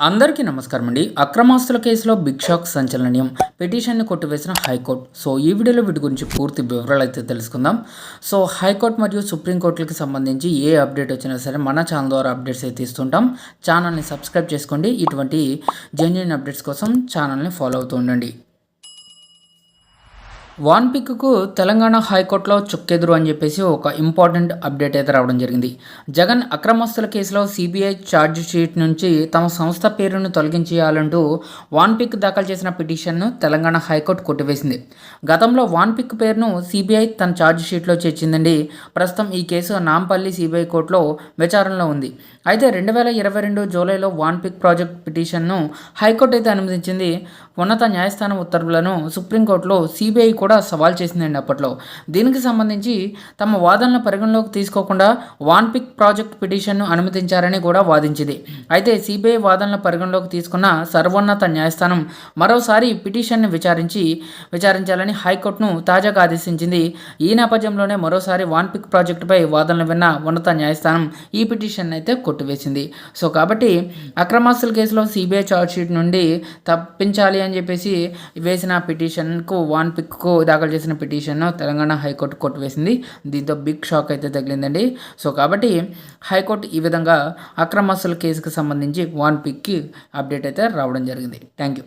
అందరికీ నమస్కారం అండి. అక్రమాస్తుల కేసులో బిగ్ షాక్ సంచలనం పిటిషన్ని కొట్టివేసిన హైకోర్టు. సో ఈ వీడియోలో వీటి గురించి పూర్తి వివరాలు అయితే తెలుసుకుందాం. సో హైకోర్టు మరియు సుప్రీంకోర్టులకు సంబంధించి ఏ అప్డేట్ వచ్చినా సరే మన ఛానల్ ద్వారా అప్డేట్స్ అయితే ఇస్తుంటాం. ఛానల్ని సబ్స్క్రైబ్ చేసుకోండి. ఇటువంటి జెన్యున్ అప్డేట్స్ కోసం ఛానల్ని ఫాలో అవుతూ ఉండండి. వాన్ పిక్కు తెలంగాణ హైకోర్టులో చుక్కెదురు అని చెప్పేసి ఒక ఇంపార్టెంట్ అప్డేట్ అయితే రావడం జరిగింది. జగన్ అక్రమస్తుల కేసులో సిబిఐ ఛార్జ్ షీట్ నుంచి తమ సంస్థ పేరును తొలగించేయాలంటూ వాన్ పిక్ దాఖలు చేసిన పిటిషన్ను తెలంగాణ హైకోర్టు కొట్టివేసింది. గతంలో వాన్ పిక్ పేరును సిబిఐ తన ఛార్జ్ షీట్లో చేర్చిందండి. ప్రస్తుతం ఈ కేసు నాంపల్లి సిబిఐ కోర్టులో విచారణలో ఉంది. అయితే రెండు వేల ఇరవై రెండు జూలైలో వాన్ పిక్ ప్రాజెక్ట్ పిటిషన్ను హైకోర్టు అయితే అనుమతించింది. ఉన్నత న్యాయస్థానం ఉత్తర్వులను సుప్రీంకోర్టులో సిబిఐ కూడా సవాల్ చేసిందండి అప్పట్లో. దీనికి సంబంధించి తమ వాదనలు పరిగణలోకి తీసుకోకుండా వాన్ పిక్ ప్రాజెక్ట్ పిటిషన్ను అనుమతించారని కూడా వాదించింది. అయితే సిబిఐ వాదనల పరిగణలోకి తీసుకున్న సర్వోన్నత న్యాయస్థానం మరోసారి పిటిషన్ను విచారించి విచారించాలని హైకోర్టును తాజాగా ఆదేశించింది. ఈ నేపథ్యంలోనే మరోసారి వాన్ పిక్ ప్రాజెక్టుపై వాదనలు విన్న ఉన్నత న్యాయస్థానం ఈ పిటిషన్ అయితే కొట్టివేసింది. సో కాబట్టి అక్రమాస్తుల కేసులో సిబిఐ ఛార్జ్షీట్ నుండి తప్పించాలి అని చెప్పేసి వేసిన పిటిషన్కు వాన్ పిక్కు దాఖలు చేసిన పిటిషన్ను తెలంగాణ హైకోర్టు కొట్టివేసింది దీంతో బిగ్ షాక్ అయితే తగిలిందండి. సో కాబట్టి హైకోర్టు ఈ విధంగా అక్రమాస్తుల కేసుకు సంబంధించి వన్ పిక్కి అప్డేట్ అయితే రావడం జరిగింది. Thank you